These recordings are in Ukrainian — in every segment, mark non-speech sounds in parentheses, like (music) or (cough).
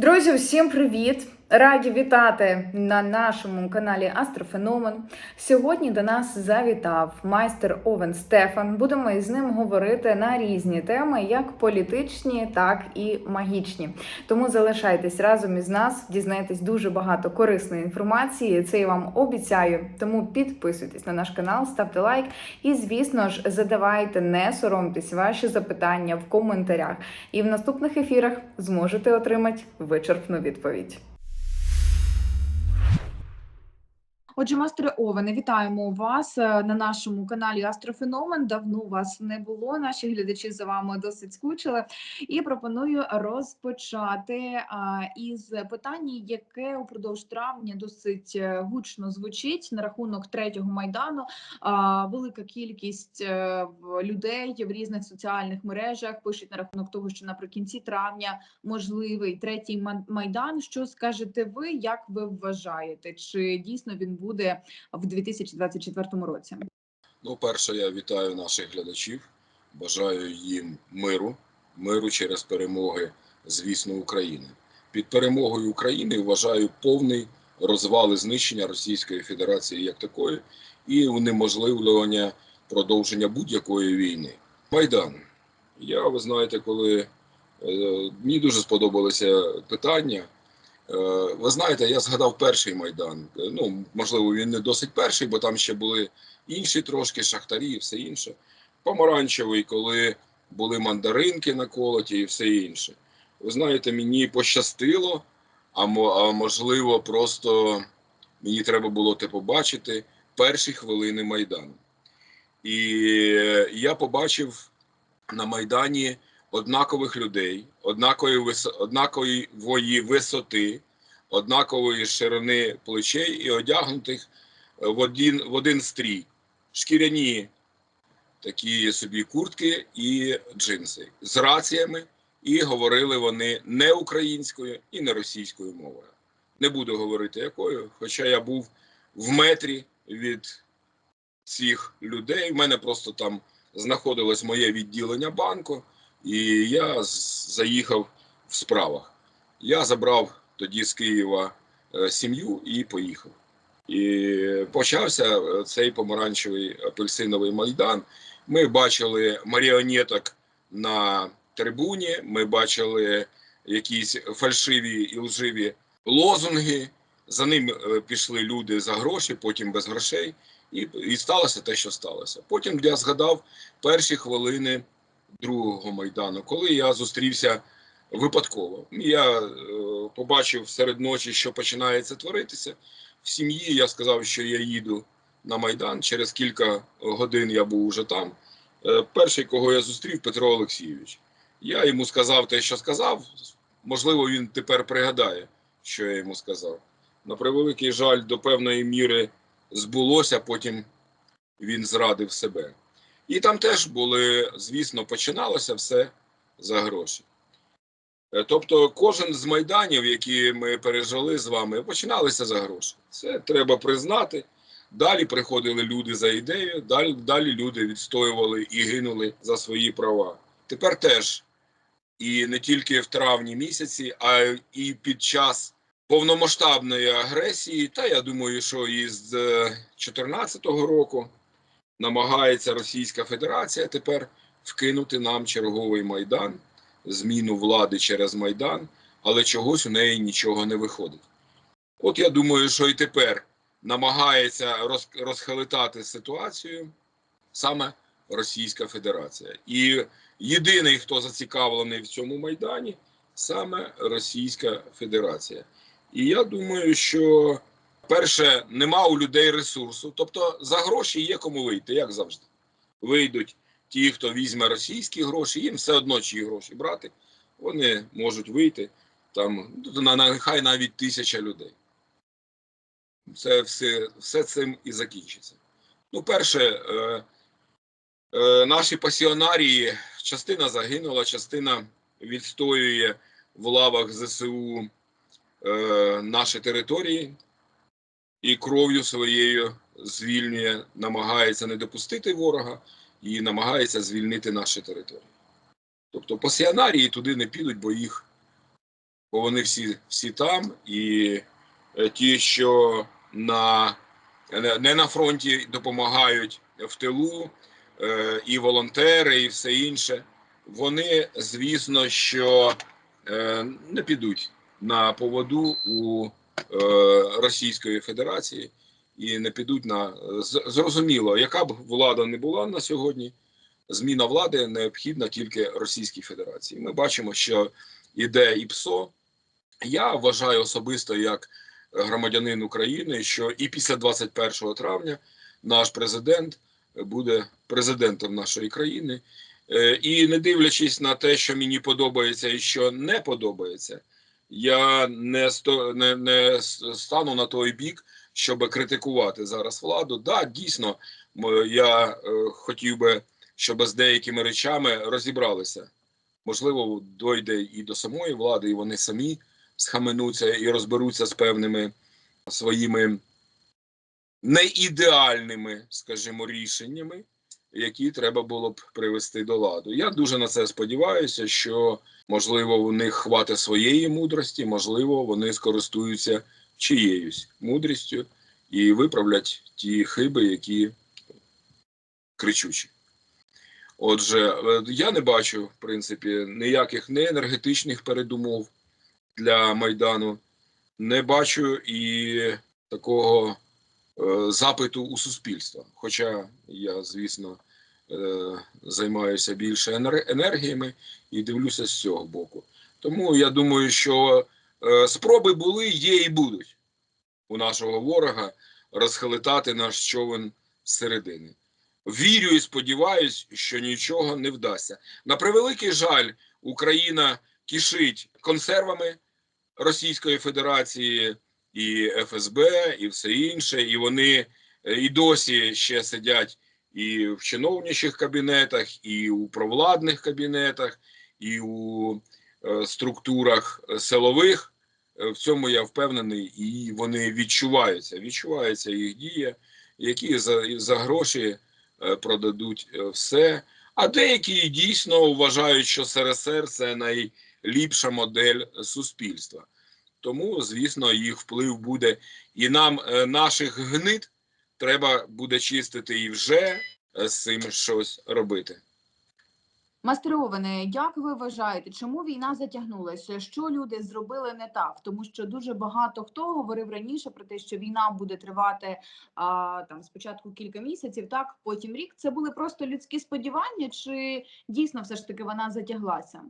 Друзі, всім привіт! Раді вітати на нашому каналі Астрофеномен. Сьогодні до нас завітав майстер Овен Стефан. Будемо із ним говорити на різні теми, як політичні, так і магічні. Тому залишайтесь разом із нас, дізнайтесь дуже багато корисної інформації. Це я вам обіцяю. Тому підписуйтесь на наш канал, ставте лайк і, звісно ж, задавайте, не соромтесь ваші запитання в коментарях. І в наступних ефірах зможете отримати вичерпну відповідь. Отже, майстре Овене, вітаємо вас е, на нашому каналі Астрофеномен. Давно вас не було. Наші глядачі за вами досить скучили. І пропоную розпочати із питання, яке упродовж травня досить е, гучно звучить на рахунок третього майдану. Велика кількість е, людей в різних соціальних мережах пишуть на рахунок того, що наприкінці травня можливий третій Ма- майдан. Що скажете ви? Як ви вважаєте? Чи дійсно він буде в 2024 році? Ну, перше, я вітаю наших глядачів. Бажаю їм миру, миру через перемоги, звісно, України. Під перемогою України вважаю повний розвал і знищення Російської Федерації як такої і унеможливлювання продовження будь-якої війни. Майдан. Я, ви знаєте, коли е, мені дуже сподобалося питання. Е, Ви знаєте, я згадав перший майдан. Е, Ну, можливо, він не досить перший, бо там ще були інші трошки шахтарі і все інше. Помаранчевий, коли були мандаринки наколоті і все інше. Ви знаєте, мені пощастило, а, можливо, просто мені треба було те побачити перші хвилини Майдану. І е, я побачив на Майдані однакових людей, однакової, вис... однакової висоти, однакової ширини плечей і одягнутих в один, в один стрій. Шкіряні такі собі куртки і джинси з раціями, і говорили вони не українською і не російською мовою. Не буду говорити якою, хоча я був в метрі від цих людей. У мене просто там знаходилось моє відділення банку, і я заїхав в справах. Я забрав тоді з Києва е, сім'ю і поїхав. І почався е, цей помаранчевий апельсиновий майдан. Ми бачили маріонеток на трибуні, ми бачили якісь фальшиві і лживі лозунги. За ним е, пішли люди за гроші, потім без грошей, і, і сталося те, що сталося. Потім я згадав перші хвилини другого майдану, коли я зустрівся випадково. Я е, побачив серед ночі, що починається творитися. В сім'ї я сказав, що я їду на майдан. Через кілька годин я був уже там. Е, перший, кого я зустрів, Петро Олексійович. Я йому сказав те, що сказав. Можливо, він тепер пригадає, що я йому сказав. На превеликий жаль, до певної міри збулося, потім він зрадив себе. І там теж були, звісно, починалося все за гроші. Е, Тобто, кожен з майданів, які ми пережили з вами, починалися за гроші. Це треба признати. Далі приходили люди за ідею, далі, далі люди відстоювали і гинули за свої права. Тепер теж, і не тільки в травні місяці, а і під час повномасштабної агресії, та я думаю, що і з 2014 року намагається Російська Федерація тепер вкинути нам черговий майдан, зміну влади через майдан, але чогось у неї нічого не виходить. От я думаю, що і тепер намагається роз- розхилитати ситуацію саме Російська Федерація. І єдиний, хто зацікавлений в цьому майдані, саме Російська Федерація. І я думаю, що перше, нема у людей ресурсу, тобто за гроші є кому вийти, як завжди. Вийдуть ті, хто візьме російські гроші, їм все одно чиї гроші брати, вони можуть вийти там нехай навіть тисяча людей. Це все, все цим і закінчиться. Ну, перше, е, е, наші пасіонарії, частина загинула, частина відстоює в лавах ЗСУ е, наші території і кров'ю своєю звільнює, намагається не допустити ворога і намагається звільнити наші території. Тобто пасіонарії туди не підуть, бо їх бо вони всі, всі там, і е, ті, що на, не- на фронті допомагають в тилу, е, і волонтери, і все інше, вони, звісно, що е, не підуть на поводу у Російської Федерації і не підуть на зрозуміло, яка б влада не була на сьогодні. Зміна влади необхідна тільки Російській Федерації. Ми бачимо, що іде і ПСО. Я вважаю особисто як громадянин України, що і після 21 травня наш президент буде президентом нашої країни. Е, І не дивлячись на те, що мені подобається і що не подобається, я не, сто, не, не стану на той бік, щоб критикувати зараз владу. Да, дійсно, я е, хотів би, щоб з деякими речами розібралися. Можливо, дойде і до самої влади, і вони самі схаменуться і розберуться з певними своїми неідеальними, скажімо, рішеннями, які треба було б привести до ладу. Я дуже на це сподіваюся, що можливо у них хватить своєї мудрості, можливо, вони скористуються чиєюсь мудрістю і виправлять ті хиби, які кричучі. Отже, е, я не бачу, в принципі, ніяких не енергетичних передумов для Майдану, не бачу і такого запиту у суспільства. Хоча я, звісно, е, займаюся більше енергіями і дивлюся з цього боку. Тому я думаю, що е, спроби були, є і будуть у нашого ворога розхилитати наш човен зсередини. Вірю і сподіваюсь, що нічого не вдасться. На превеликий жаль, Україна кишить консервами Російської Федерації і ФСБ, і все інше, і вони е, і досі ще сидять і в чиновничих кабінетах, і у провладних кабінетах, і у е, структурах е, силових. В цьому я впевнений, і вони відчуваються. Відчувається їх дія, які за, за гроші продадуть все. А деякі дійсно вважають, що СРСР це найліпша модель суспільства. Тому, звісно, їх вплив буде. І нам е, наших гнид треба буде чистити і вже е, з цим щось робити. Мастере Овене, як ви вважаєте, чому війна затягнулася? Що люди зробили не так? Тому що дуже багато хто говорив раніше про те, що війна буде тривати а, там спочатку кілька місяців, так потім рік. Це були просто людські сподівання, чи дійсно все ж таки вона затяглася?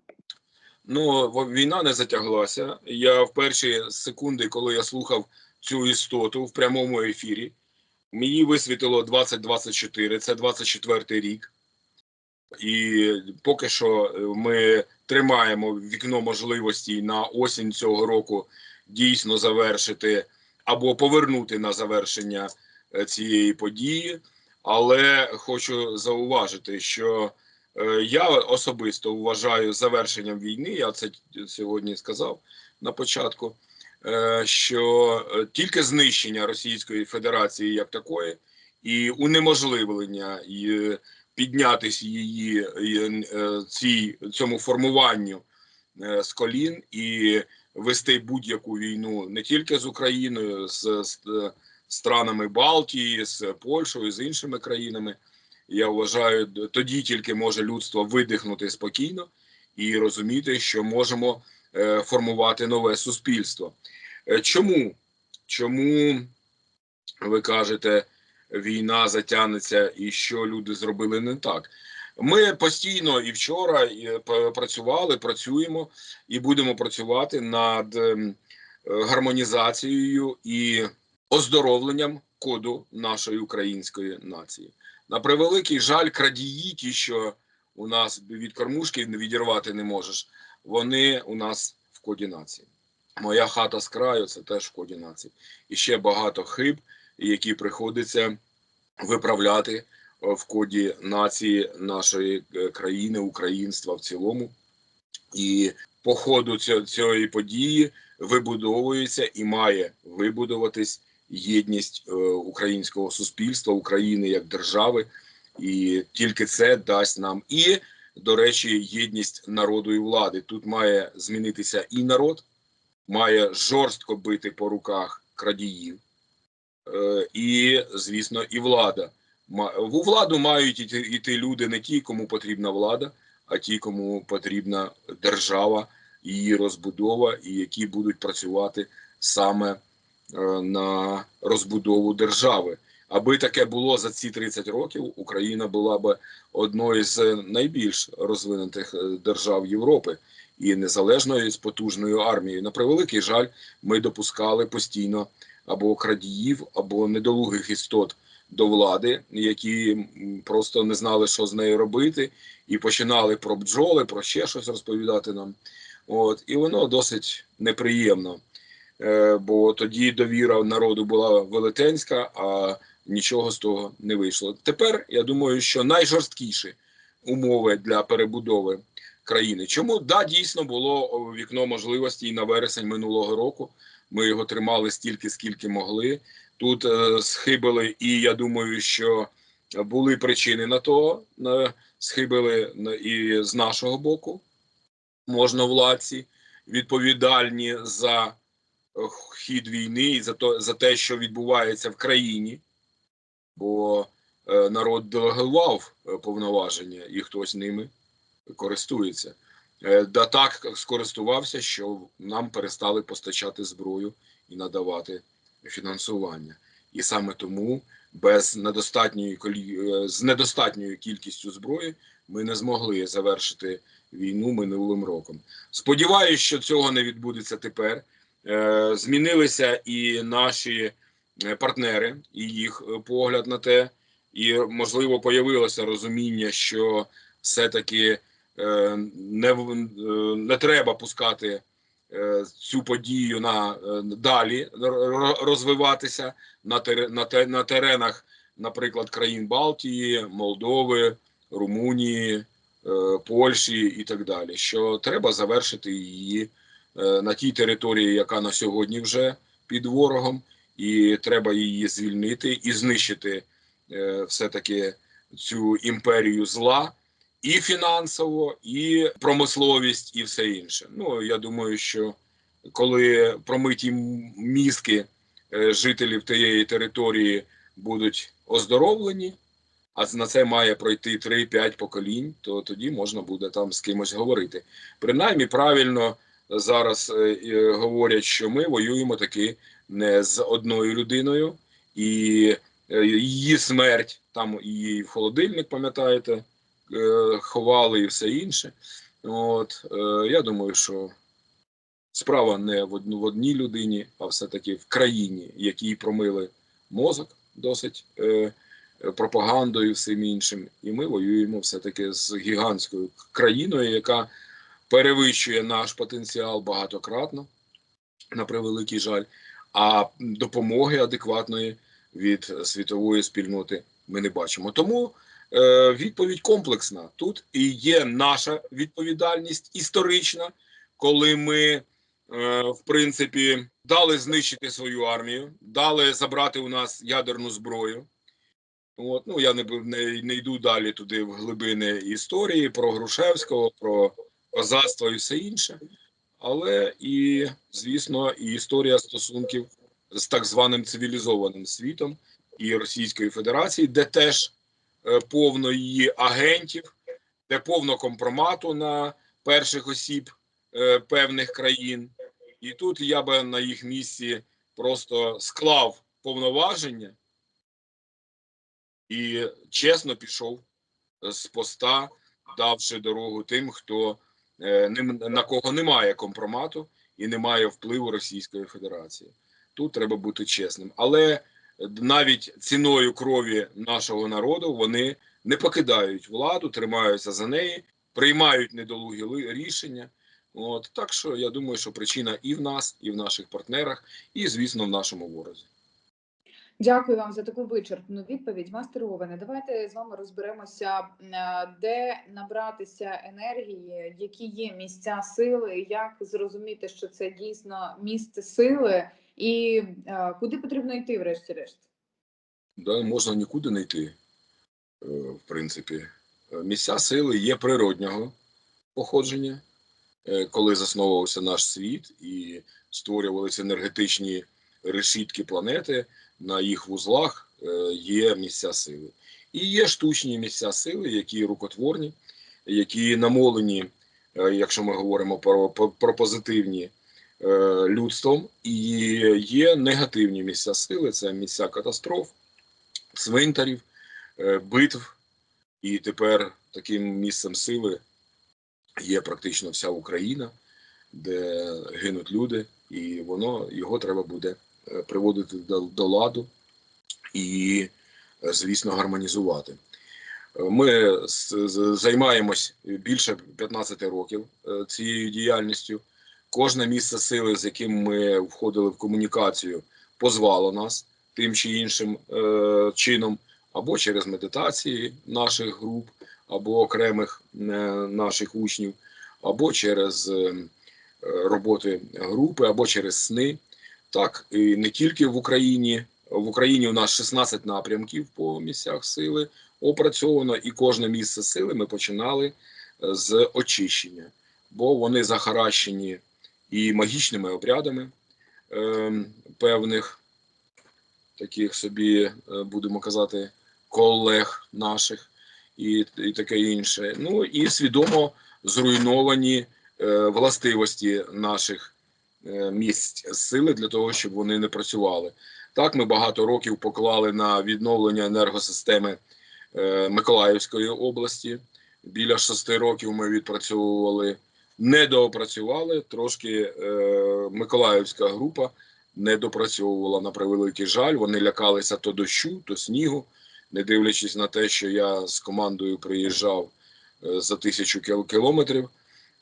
Ну, війна не затяглася. Я в перші секунди, коли я слухав цю істоту в прямому ефірі, мені висвітило 2024, це 24 рік. І поки що е, ми тримаємо вікно можливостей на осінь цього року дійсно завершити або повернути на завершення е, цієї події. Але хочу зауважити, що Я особисто вважаю завершенням війни, я це сьогодні сказав на початку, е, що е, тільки знищення Російської Федерації як такої і унеможливлення і піднятись її е, цій, цьому формуванню е, з колін і вести будь-яку війну не тільки з Україною, з, з е, странами Балтії, з Польщею, з іншими країнами. Я вважаю, тоді тільки може людство видихнути спокійно і розуміти, що можемо е, формувати нове суспільство. Е, Чому? Чому ви кажете, війна затягнеться і що люди зробили не так? Ми постійно і вчора е, працювали, працюємо і будемо працювати над ем, гармонізацією і оздоровленням коду нашої української нації. На превеликий жаль, крадії, ті, що у нас від кормушки відірвати не можеш, вони у нас в коді нації. Моя хата з краю це теж в коді нації. І ще багато хиб, які приходиться виправляти е, в коді нації нашої е, країни, українства в цілому. І по ходу цієї події вибудовується і має вибудуватись єдність е, українського суспільства, України як держави, і тільки це дасть нам і, до речі, єдність народу і влади. Тут має змінитися і народ, має жорстко бити по руках крадіїв. Е, І, звісно, і влада. У владу мають іти, люди не ті, кому потрібна влада, а ті, кому потрібна держава, її розбудова, і які будуть працювати саме на розбудову держави. Аби таке було за ці 30 років, Україна була б одною з найбільш розвинутих е, держав Європи і незалежною з потужною армією. На превеликий жаль, ми допускали постійно або крадіїв, або недолугих істот до влади, які просто не знали, що з нею робити, і починали про бджоли, про ще щось розповідати нам. От і воно досить неприємно, е, бо тоді довіра народу була велетенська, а нічого з того не вийшло. Тепер я думаю, що найжорсткіші умови для перебудови країни. Чому да дійсно було вікно можливостей на вересень минулого року? Ми його тримали стільки, скільки могли. Тут е, схибили, і я думаю, що були причини на то, е, схибили і з нашого боку можновладці, відповідальні за е, хід війни і за, то, за те, що відбувається в країні, бо е, народ делегував е, повноваження, і хтось ними користується. Е, Да так скористувався, що нам перестали постачати зброю і надавати фінансування. І саме тому без недостатньої з недостатньою кількістю зброї ми не змогли завершити війну минулим роком. Сподіваюсь, що цього не відбудеться тепер. Е, Змінилися і наші е, партнери, і їх е, погляд на те, і можливо появилося розуміння, що все-таки не, не треба пускати цю подію на далі розвиватися на, на, те- на теренах, наприклад, країн Балтії, Молдови, Румунії, Польщі і так далі. Що треба завершити її на тій території, яка на сьогодні вже під ворогом, і треба її звільнити і знищити е, все-таки цю імперію зла. І фінансово, і промисловість, і все інше. Ну я думаю, що коли промиті мізки е, жителів тієї території будуть оздоровлені, а на це має пройти 3-5 поколінь, то тоді можна буде там з кимось говорити. Принаймні, правильно зараз е, е, говорять, що ми воюємо таки не з одною людиною, і е, її смерть там її в холодильник, пам'ятаєте, ховали і все інше. От я думаю, що справа не в одну в одній людині, а все-таки в країні, якій промили мозок досить пропагандою і всім іншим. І ми воюємо все-таки з гігантською країною, яка перевищує наш потенціал багатократно, на превеликий жаль. А допомоги адекватної від світової спільноти ми не бачимо. Тому е, відповідь комплексна. Тут і є наша відповідальність історична, коли ми, е, в принципі, дали знищити свою армію, дали забрати у нас ядерну зброю. От, ну я не, не, не йду далі туди в глибини історії про Грушевського, про козацтво і все інше. Але і, звісно, і історія стосунків з так званим цивілізованим світом і Російської Федерації, де теж е, повно її агентів, де повно компромату на перших осіб е, певних країн. І тут я би на їх місці просто склав повноваження і чесно пішов з поста, давши дорогу тим, хто на кого немає компромату і немає впливу Російської Федерації. Тут треба бути чесним. Але навіть ціною крові нашого народу вони не покидають владу, тримаються за неї, приймають недолугі рішення. От так що я думаю, що причина і в нас, і в наших партнерах, і звісно, в нашому ворозі. Дякую вам за таку вичерпну відповідь. Мастер Овене, давайте з вами розберемося, е, де набратися енергії, які є місця сили, як зрозуміти, що це дійсно місце сили, і е, куди потрібно йти, врешті-решт. Да, можна нікуди не йти, е, в принципі. Місця сили є природнього походження, коли засновувався наш світ, і створювалися енергетичні решітки планети, на їх вузлах е, є місця сили. І є штучні місця сили, які рукотворні, які намолені, е, якщо ми говоримо про, про, позитивні е, людством, і є негативні місця сили, це місця катастроф, цвинтарів, битв. І тепер таким місцем сили є практично вся Україна, де гинуть люди, і воно його треба буде приводити до, до ладу і, е, звісно, гармонізувати. Е, Ми займаємось більше 15 років е, цією діяльністю. Кожне місце сили, з яким ми входили в комунікацію, позвало нас тим чи іншим е, чином, або через медитації наших груп, або окремих е, наших учнів, або через е, е, роботи групи, або через сни. Так, і не тільки в Україні. В Україні у нас 16 напрямків по місцях сили опрацьовано, і кожне місце сили ми починали е, з очищення, бо вони захаращені і магічними обрядами е, певних таких собі, е, будемо казати, колег наших і, і таке інше. Ну і свідомо зруйновані е, властивості наших місць сили для того, щоб вони не працювали. Так, ми багато років поклали на відновлення енергосистеми е, Миколаївської області. Біля шести років ми відпрацьовували, недоопрацювали. Трошки е, Миколаївська група не допрацьовувала на превеликий жаль. Вони лякалися то дощу, то снігу, не дивлячись на те, що я з командою приїжджав е, за тисячу кіл- кілометрів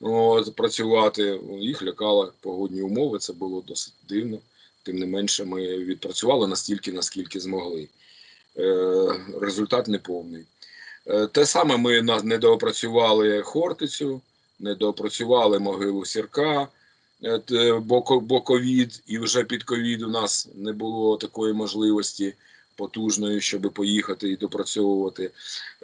от, працювати. Їх лякали погодні умови. Це було досить дивно. Тим не менше, ми відпрацювали настільки, наскільки змогли. Е, результат неповний. Е, те саме ми недоопрацювали Хортицю, недоопрацювали могилу Сірка, е, бо, бо ковід, і вже під ковід у нас не було такої можливості потужної, щоб поїхати і допрацьовувати.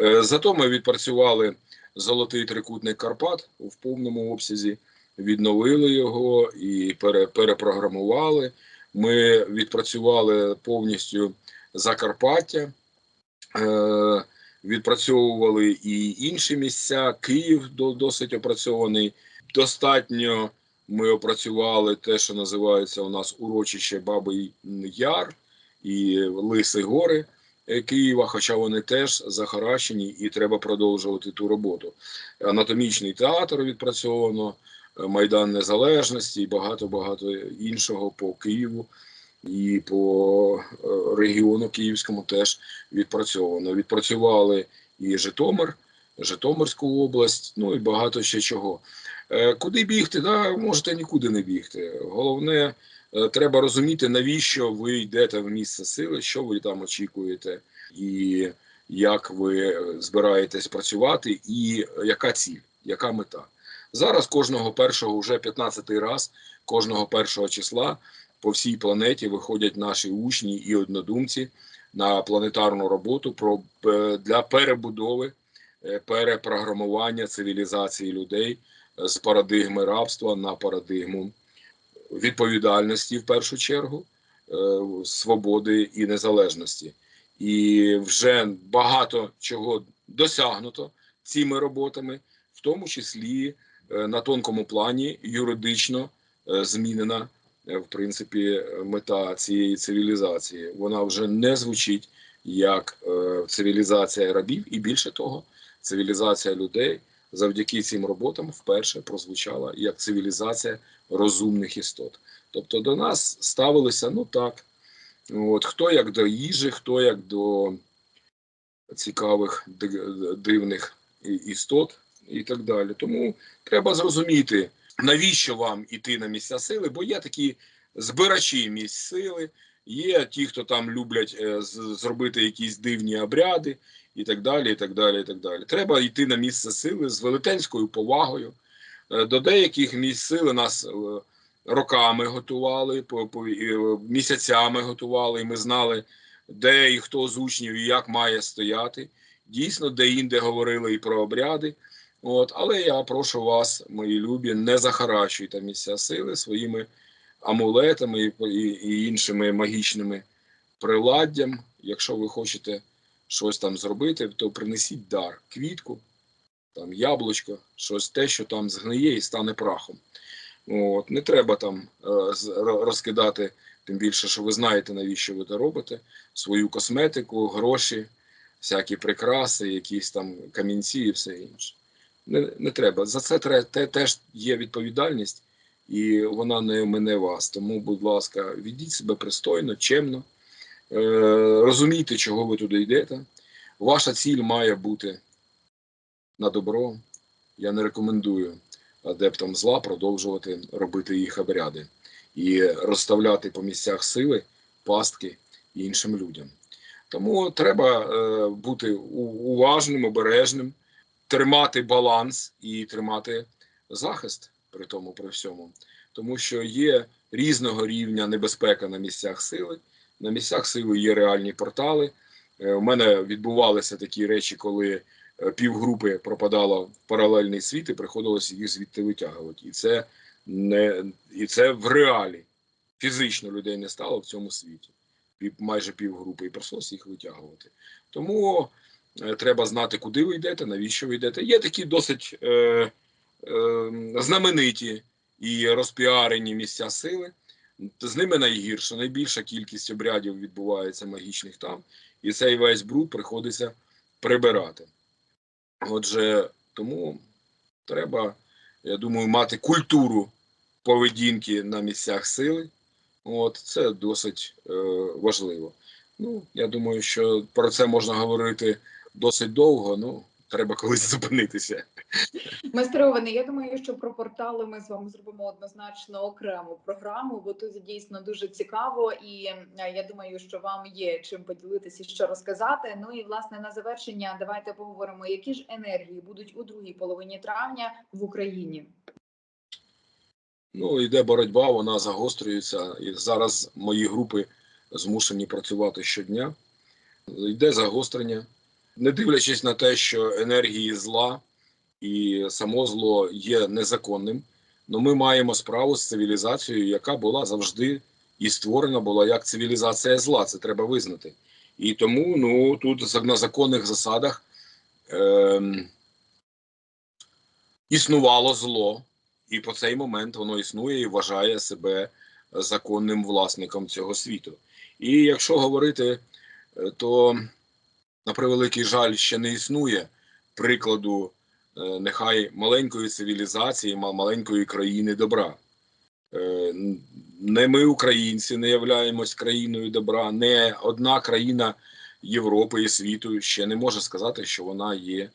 Е, Зато ми відпрацювали золотий трикутник Карпат в повному обсязі, відновили його і пере, перепрограмували. Ми відпрацювали повністю Закарпаття, е, відпрацьовували і інші місця. Київ досить опрацьований. Достатньо ми опрацювали те, що називається у нас урочище Бабий Яр і Лиси Гори Києва, хоча вони теж захаращені, і треба продовжувати ту роботу. Анатомічний театр відпрацьовано, е, Майдан Незалежності і багато багато іншого по Києву і по е, регіону Київському теж відпрацьовано. Відпрацювали і Житомир, Житомирську область, ну і багато ще чого. Е, Куди бігти? Да, можете нікуди не бігти. Головне, треба розуміти, навіщо ви йдете в місце сили, що ви там очікуєте, і як ви збираєтесь працювати, і яка ціль, яка мета. Зараз кожного першого, вже 15-й раз, кожного першого числа по всій планеті виходять наші учні і однодумці на планетарну роботу про е, для перебудови, е, перепрограмування цивілізації людей е, з парадигми рабства на парадигму відповідальності в першу чергу, е, свободи і незалежності. І вже багато чого досягнуто цими роботами, в тому числі е, на тонкому плані юридично е, змінена в принципі мета цієї цивілізації. Вона вже не звучить як цивілізація рабів, і більше того, цивілізація людей завдяки цим роботам вперше прозвучала як цивілізація розумних істот. Тобто до нас ставилися ну так. От хто як до їжі, хто як до цікавих дивних істот і так далі. Тому треба зрозуміти, навіщо вам іти на місця сили, бо є такі збирачі місць сили, є ті, хто там люблять е, зробити якісь дивні обряди і так далі. і так далі, і так далі. Треба йти на місце сили з велетенською повагою. Е, До деяких місць сили нас е, роками готували, місяцями готували, і ми знали, де і хто з учнів і як має стояти. Дійсно, де інде говорили і про обряди. От, але я прошу вас, мої любі, не захаращуйте місця сили своїми амулетами і, і, іншими магічними приладдям. Якщо ви хочете щось там зробити, то принесіть дар, квітку, там яблучко, щось те, що там згниє і стане прахом. От, не треба там е, розкидати, тим більше, що ви знаєте, навіщо ви це робите, свою косметику, гроші, всякі прикраси, якісь там камінці і все інше. Не, не треба. За це те, теж є відповідальність, і вона не мене вас. Тому, будь ласка, ведіть себе пристойно, чемно, е, розумійте, чого ви туди йдете. Ваша ціль має бути на добро. Я не рекомендую адептам зла продовжувати робити їх обряди і розставляти по місцях сили пастки іншим людям. Тому треба е, бути уважним, обережним, тримати баланс і тримати захист при тому при всьому. Тому що є різного рівня небезпека на місцях сили. На місцях сили є реальні портали. Е, У мене відбувалися такі речі, коли е, півгрупи пропадало в паралельний світ, і приходилося їх звідти витягувати. І це не і це в реалі. Фізично людей не стало в цьому світі. Майже півгрупи, і прийшлося їх витягувати. Тому е, треба знати, куди ви йдете, навіщо ви йдете. Є такі досить знамениті і розпіарені місця сили. З ними найгірше, найбільша кількість обрядів відбувається магічних там, і цей весь бруд приходиться прибирати. Отже, тому треба, я думаю, мати культуру поведінки на місцях сили. От це досить е, важливо. Ну, я думаю, що про це можна говорити досить довго. Ну, треба (laughs) колись зупинитися. Майстер Овене, я думаю, що про портали ми з вами зробимо однозначно окрему програму, бо тут дійсно дуже цікаво, і е, я думаю, що вам є чим поділитися що розказати. Ну і власне на завершення давайте поговоримо, які ж енергії будуть у другій половині травня в Україні. Ну, йде боротьба, вона загострюється. І зараз мої групи змушені працювати щодня. Йде загострення, не дивлячись на те, що енергії зла і само зло є незаконним. але ми маємо справу з цивілізацією, яка була завжди і створена була як цивілізація зла. Це треба визнати. І тому ну, тут на законних засадах ем, існувало зло, і по цей момент воно існує і вважає себе законним власником цього світу. І якщо говорити, е, то на превеликий жаль ще не існує прикладу е, нехай маленької цивілізації, ма- маленької країни добра. Е, Не ми, українці, не являємось країною добра, не одна країна Європи і світу ще не може сказати, що вона є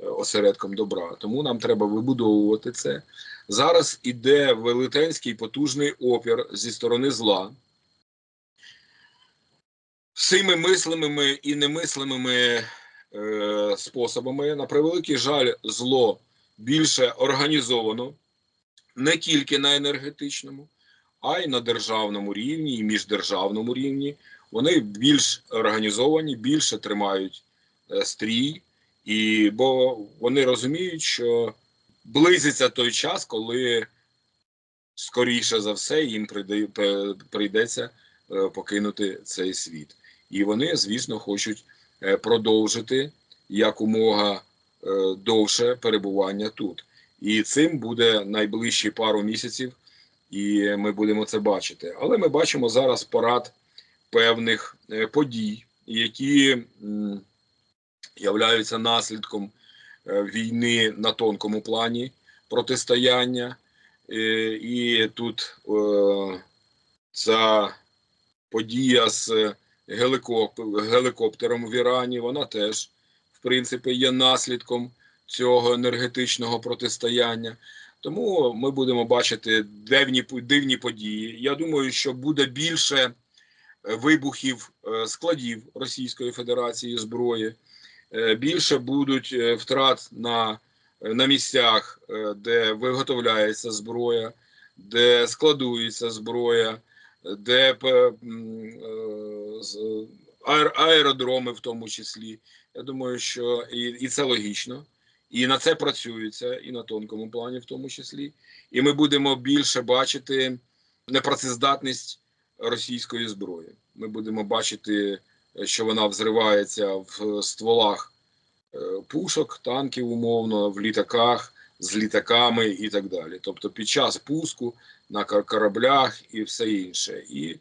е, осередком добра. Тому нам треба вибудовувати це. Зараз іде велетенський потужний опір зі сторони зла. Всіми мислимими і немислимими е, способами, на превеликий жаль, зло більше організовано не тільки на енергетичному, а й на державному рівні і міждержавному рівні. Вони більш організовані, більше тримають е, стрій, і бо вони розуміють, що близиться той час, коли скоріше за все їм прийде, прийдеться е, покинути цей світ. І вони, звісно, хочуть продовжити якомога е, довше перебування тут. І цим буде найближчі пару місяців, і ми будемо це бачити. Але ми бачимо зараз парад певних е, подій, які являються наслідком е, війни на тонкому плані протистояння. Е, І тут е, ця подія з гелікоптером в Ірані, вона теж, в принципі, є наслідком цього енергетичного протистояння. Тому ми будемо бачити дивні, дивні події. Я думаю, що буде більше е, вибухів е, складів Російської Федерації зброї, е, більше будуть втрат на, на місцях, де виготовляється зброя, де складується зброя, де з- аеродроми в тому числі. Я думаю, що і, і це логічно. І на це працюється, і на тонкому плані, в тому числі. І ми будемо більше бачити непрацездатність російської зброї. Ми будемо бачити, що вона взривається в стволах е, пушок, танків, умовно, в літаках, з літаками і так далі. Тобто під час пуску на кораблях і все інше. І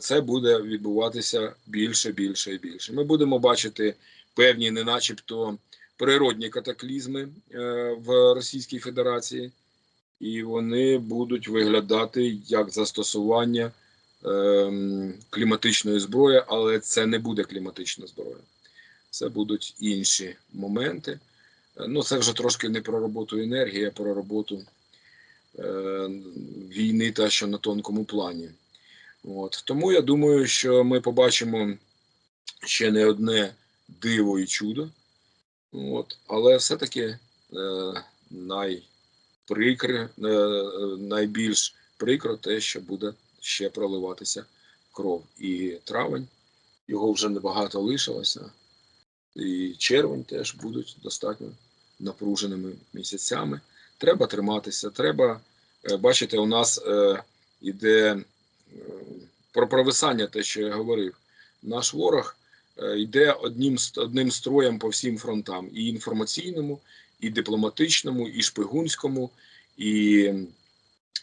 це буде відбуватися більше, більше і більше. Ми будемо бачити певні, не начебто, природні катаклізми е, в Російській Федерації, і вони будуть виглядати як застосування ем, кліматичної зброї, але це не буде кліматична зброя. Це будуть інші моменти. Е, Ну, це вже трошки не про роботу енергії, а про роботу е, війни та що на тонкому плані. От. Тому я думаю, що ми побачимо ще не одне диво і чудо. От. Але все-таки е, найприкре, е, найбільш прикро те, що буде ще проливатися кров. І травень, його вже небагато лишилося, і червень теж будуть достатньо напруженими місяцями. Треба триматися, треба е, бачите, у нас е, іде е, про провисання, те, що я говорив. Наш ворог е, йде одним, одним строєм по всім фронтам: і інформаційному, і дипломатичному, і шпигунському, і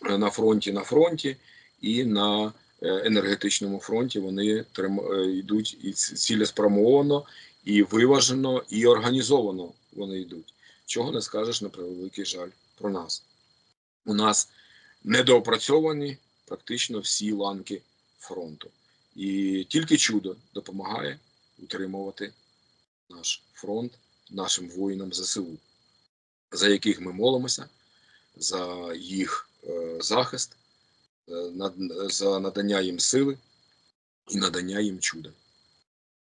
е, на фронті, на фронті, і на е, енергетичному фронті вони йдуть і ц- цілеспрямовано, і виважено, і організовано вони йдуть. Чого не скажеш на превеликий жаль про нас. У нас недоопрацьовані практично всі ланки фронту. І тільки чудо допомагає утримувати наш фронт нашим воїнам ЗСУ, за яких ми молимося, за їх е, захист, е, за надання їм сили і надання їм чуда.